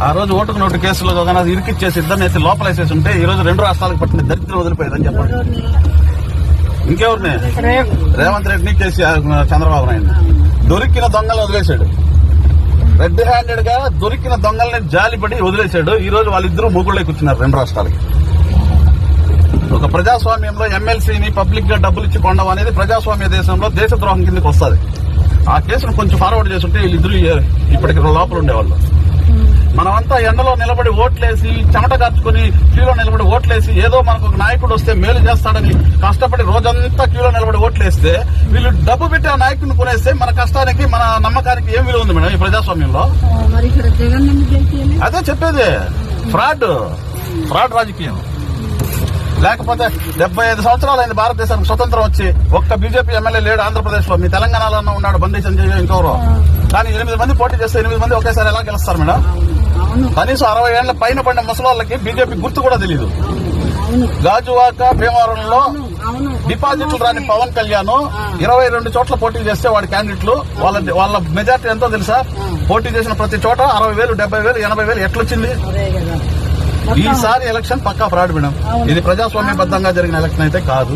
ఆ, రోజు ఓటుకు నోటు కేసులో కానీ ఇరికిచ్చేసి ఇద్దరిని అయితే లోపలేసేసి ఉంటే ఈ రోజు రెండు రాష్ట్రాలకు పట్టిన దరిద్రం వదిలిపోయేదని చెప్పండి. ఇంకెవరిని? రేవంత్. రెడ్డిని కేసీ చంద్రబాబు నాయుడు దొరికిన దొంగలు వదిలేశాడు. రెడ్ హ్యాండెడ్గా దొరికిన దొంగల్ని జాలిపడి వదిలేశాడు. ఈ రోజు వాళ్ళిద్దరూ మూగుళ్ళే కూర్చున్నారు రెండు రాష్ట్రాలకి. ఒక ప్రజాస్వామ్యంలో ఎమ్మెల్సీని పబ్లిక్గా డబ్బులు ఇచ్చి కొండం అనేది ప్రజాస్వామ్య దేశంలో దేశద్రోహం కిందకి వస్తుంది. ఆ కేసును కొంచెం ఫార్వర్డ్ చేస్తుంటే వీళ్ళిద్దరు ఇప్పటికి లోపల ఉండేవాళ్ళు. మనమంతా ఎండలో నిలబడి ఓట్లేసి చెమట కార్చుకుని క్యూలో నిలబడి ఓట్లేసి ఏదో మనకు ఒక నాయకుడు వస్తే మేలు చేస్తాడని కష్టపడి రోజంతా క్యూలో నిలబడి ఓట్లేస్తే వీళ్ళు డబ్బు పెట్టి ఆ నాయకుడిని కొనేస్తే మన కష్టానికి మన నమ్మకానికి ఏం విలువ ఉంది మేడం ఈ ప్రజాస్వామ్యంలో? అదే చెప్పేది. ఫ్రాడ్. ఫ్రాడ్ రాజకీయం. లేకపోతే డెబ్బై ఐదు సంవత్సరాలు అయింది భారతదేశానికి స్వతంత్రం వచ్చి ఒక్క బీజేపీ ఎమ్మెల్యే లేడు ఆంధ్రప్రదేశ్లో మీ తెలంగాణలో ఉన్నాడు బండి సంజయ్ ఇంకెవరు. కానీ ఎనిమిది మంది పోటీ చేస్తే ఎనిమిది మంది ఒకేసారి ఎలా గెలుస్తారు మేడం? కనీసం అరవై ఏళ్ళ పైన పడిన ముసలాళ్ళకి బీజేపీ గుర్తు కూడా తెలియదు గాజువాక భీమవరంలో డిపాజిట్లు రాని పవన్ కళ్యాణ్ ఇరవై రెండు చోట్ల పోటీ చేస్తే వాడి క్యాండిడేట్లు వాళ్ళ వాళ్ళ మెజార్టీ ఎంతో తెలుసా? పోటీ చేసిన ప్రతి చోట అరవై వేలు డెబ్బై వేలు ఎనభై వేలు ఎట్లొచ్చింది? ఈసారి ఎలక్షన్ పక్కా ఫ్రాడ్ మేడం. ఇది ప్రజాస్వామ్యబద్ధంగా జరిగిన ఎలక్షన్ అయితే కాదు.